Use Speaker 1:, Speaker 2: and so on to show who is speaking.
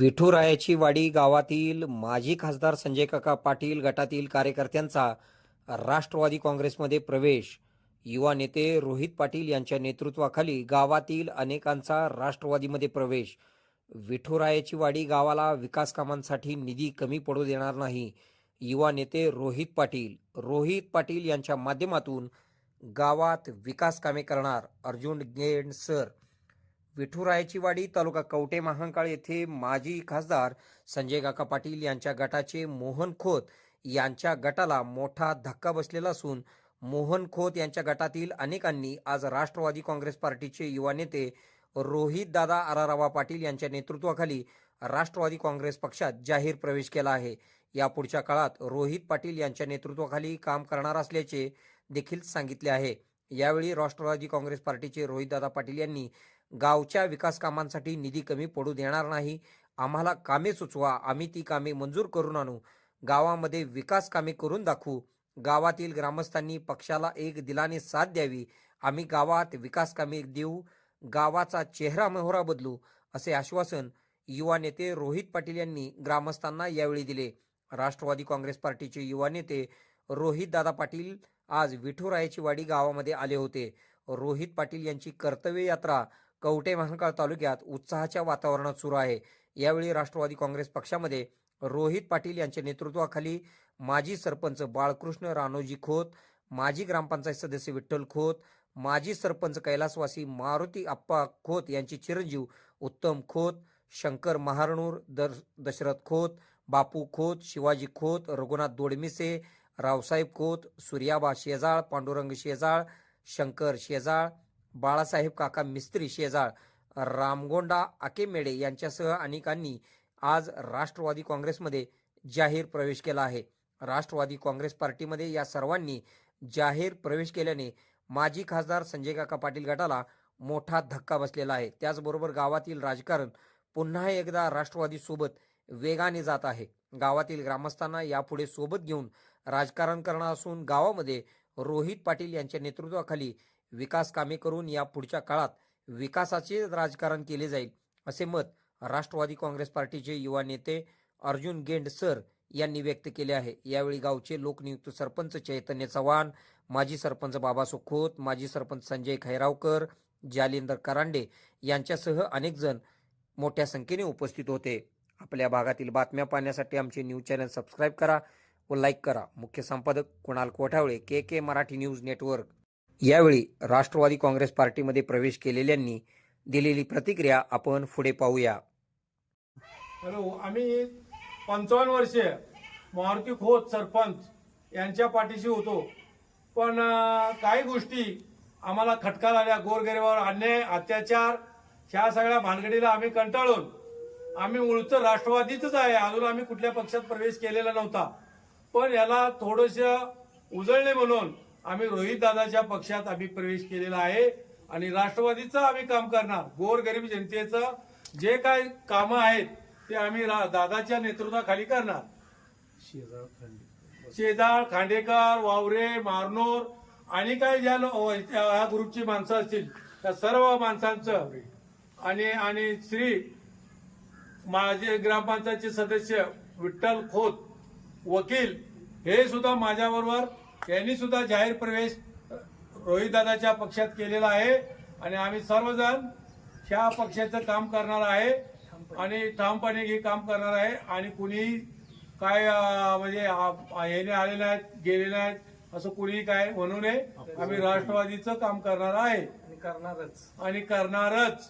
Speaker 1: विठुरायाची वाडी गावातील माजी खासदार संजय काका पाटील गटातील कार्यकर्त्यांचा राष्ट्रवादी काँग्रेसमध्ये प्रवेश. युवा नेते रोहित पाटील यांच्या नेतृत्वाखाली गावातील अनेकांचा राष्ट्रवादीमध्ये प्रवेश. विठुरायाची वाडी गावाला विकास कामांसाठी निधी कमी पडू देणार नाही. युवा नेते रोहित पाटील रोहित पाटील यांच्या माध्यमातून गावात विकास कामे करणार अर्जुन गेंड सर विठुरायाची वाडी तालुका कवटे महांकाळ येथे माजी खासदार संजय काका पाटील यांच्या गटाचे मोहन खोत यांच्या गटाला मोठा धक्का बसलेला असून मोहन खोत यांच्या गटातील अनेकांनी आज राष्ट्रवादी काँग्रेस पार्टीचे युवा नेते रोहित दादा आरारावा पाटील यांच्या नेतृत्वाखाली राष्ट्रवादी काँग्रेस पक्षात जाहीर प्रवेश केला आहे. यापुढच्या काळात रोहित पाटील यांच्या नेतृत्वाखाली काम करणार असल्याचे देखील सांगितले आहे. यावेळी राष्ट्रवादी काँग्रेस पार्टीचे रोहितदादा पाटील यांनी गावच्या विकास कामांसाठी निधी कमी पडू देणार नाही. आम्हाला कामे सुचवा. आम्ही ती कामे मंजूर करून आणू. गावामध्ये विकास कामे करून दाखवू. गावातील ग्रामस्थांनी पक्षाला एक दिलाने साथ द्यावी. आम्ही गावात विकास कामे देऊ. गावाचा चेहरा मोहरा बदलू असे आश्वासन युवा नेते रोहित पाटील यांनी ग्रामस्थांना यावेळी दिले. राष्ट्रवादी काँग्रेस पार्टीचे युवा नेते रोहित दादा पाटील आज विठुरायाची वाडी गावामध्ये आले होते. रोहित पाटील यांची कर्तव्य यात्रा कवटे महांकाळ तालुक्यात उत्साहाच्या वातावरणात सुरू आहे. यावेळी राष्ट्रवादी काँग्रेस पक्षामध्ये रोहित पाटील यांच्या नेतृत्वाखाली माजी सरपंच बाळकृष्ण रानोजी खोत माजी ग्रामपंचायत सदस्य विठ्ठल खोत माजी सरपंच कैलासवासी मारुती आप्पा खोत यांचे चिरंजीव उत्तम खोत शंकर महारणूर दर दशरथ खोत बापू खोत शिवाजी खोत रघुनाथ दोडमिसे रावसाहेब खोत सूर्याबा शेजाळ पांडुरंग शेजाळ शंकर शेजाळ बाळासाहेब काका मिस्त्री शेजाळ रामगोंडा आकेमेडे यांच्यासह अनेकांनी आज राष्ट्रवादी काँग्रेसमध्ये जाहीर प्रवेश केला आहे. राष्ट्रवादी काँग्रेस पार्टीमध्ये या सर्वांनी जाहीर प्रवेश केल्याने माजी खासदार संजय काका पाटील गटाला मोठा धक्का बसलेला आहे. त्याचबरोबर गावातील राजकारण पुन्हा एकदा राष्ट्रवादी सोबत वेगाने जात आहे. गावातील ग्रामस्थांना यापुढे सोबत घेऊन राजकारण करणार असून गावामध्ये रोहित पाटील यांच्या नेतृत्वाखाली विकास कामे करून या पुढच्या काळात विकासाचे राजकारण केले जाईल असे मत राष्ट्रवादी काँग्रेस पार्टीचे युवा नेते अर्जुन गेंड सर यांनी व्यक्त केले आहे. यावेळी गावचे लोकनियुक्त सरपंच चैतन्य चव्हाण माजी सरपंच बाबा सुखोत माजी सरपंच संजय खैरावकर जालिंदर करांडे यांच्यासह अनेक जण मोठ्या संख्येने उपस्थित होते. आपल्या भागातील बातम्या पाहण्यासाठी आमचे न्यूज चॅनल सबस्क्राईब करा व लाईक करा. मुख्य संपादक Kunal Kothawale K K Marathi news network. यावेळी राष्ट्रवादी काँग्रेस पार्टीमध्ये प्रवेश केलेल्यांनी दिलेली प्रतिक्रिया आपण पुढे पाहूया.
Speaker 2: हॅलो आम्ही पंचावन्न वर्षे मारुती खोत सरपंच यांच्या पाठीशी होतो. पण काही गोष्टी आम्हाला खटका आल्या गोरगरिबावर अन्याय अत्याचार ह्या सगळ्या भानगडीला आम्ही कंटाळून आम्ही मूळचं राष्ट्रवादीच आहे. अजून आम्ही कुठल्या पक्षात प्रवेश केलेला नव्हता. पण याला थोडस उजळणे म्हणून आम्ही रोहित दादाच्या पक्षात आम्ही प्रवेश केलेला आहे आणि राष्ट्रवादीचं आम्ही काम करणार गोरगरीब जनतेचं जे काय कामं आहेत ते आम्ही दादाच्या नेतृत्वाखाली करणार. शेजाळ खांडेकर वावरे मारनोर आणि काही ज्या लो- या ग्रुपची माणसं असतील त्या सर्व माणसांचं आणि आणि श्री माझे ग्रामपंचायतचे सदस्य विठ्ठल खोत वकील हे सुद्धा माझ्याबरोबर यांनी सुद्धा जाहीर प्रवेश रोहितदादाच्या पक्षात केलेला आहे. आणि आम्ही सर्वजण ह्या पक्षाचं काम करणार आहे. आणि ठामपणे हे काम करणार आहे. आणि कुणीही काय म्हणजे येणे आले नाहीत गेले नाहीत असं कुणीही काय म्हणू नये. आम्ही राष्ट्रवादीचं काम करणार आहे.
Speaker 3: करणारच.
Speaker 2: आणि करणारच.